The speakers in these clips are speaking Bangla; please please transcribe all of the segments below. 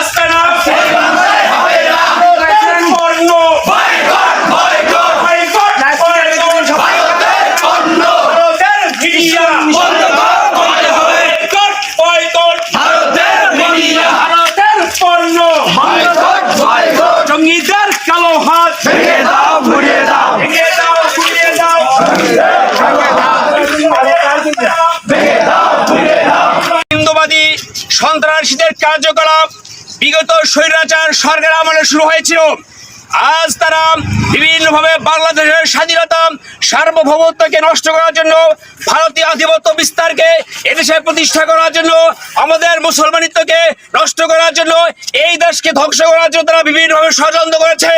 আস্তানা সন্ত্রাসীদের কার্যকলাপ বিগত স্বৈরাচার সরকার আমলে শুরু হয়েছিল। আজ তারা বিভিন্নভাবে বাংলাদেশের স্বাধীনতা সার্বভৌমত্বকে নষ্ট করার জন্য ভারতীয় আধিপত্য বিস্তারকে এদেশে প্রতিষ্ঠা করার জন্য আমাদের মুসলমানিত্বকে নষ্ট করার জন্য এই দেশকে ধ্বংস করার জন্য তারা বিভিন্নভাবে ষড়যন্ত্র করেছে।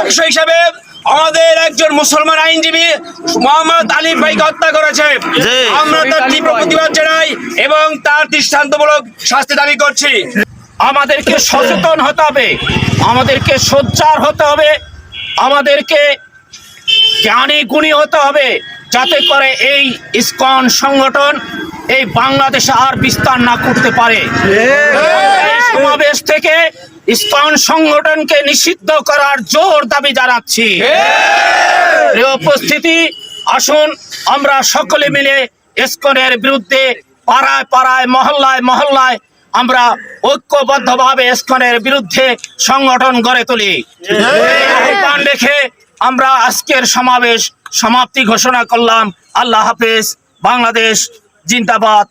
অংশ হিসাবে আমাদের একজন মুসলমান আইনজীবী মোহাম্মদ আলী ভাইকে হত্যা করেছে। আমরা তার তীব্র প্রতিবাদ জানাই। তার দৃষ্টান্তমূলক শাস্তি দাবি করছি। আমাদেরকে সচেতন হতে হবে আমাদেরকে সোচ্চার হতে হবে আমাদেরকে জ্ঞানী গুণী হতে হবে যাতে করে এই ইসকন সংগঠন এই বাংলাদেশে আর বিস্তার না করতে পারে। সমাবেশ থেকে ইসকন সংগঠনকে নিষিদ্ধ করার জোর দাবি জানাচ্ছি। উপস্থিতি আসুন আমরা সকলে মিলে ইসকনের বিরুদ্ধে পাড়ায় পাড়ায়, মহল্লায় মহল্লায় আমরা ঐক্যবদ্ধভাবে স্কনের বিরুদ্ধে সংগঠন গড়ে তুলি। আহ্বান রেখে আমরা আজকের সমাবেশ সমাপ্তি ঘোষণা করলাম। আল্লাহ হাফেজ, বাংলাদেশ জিন্দাবাদ।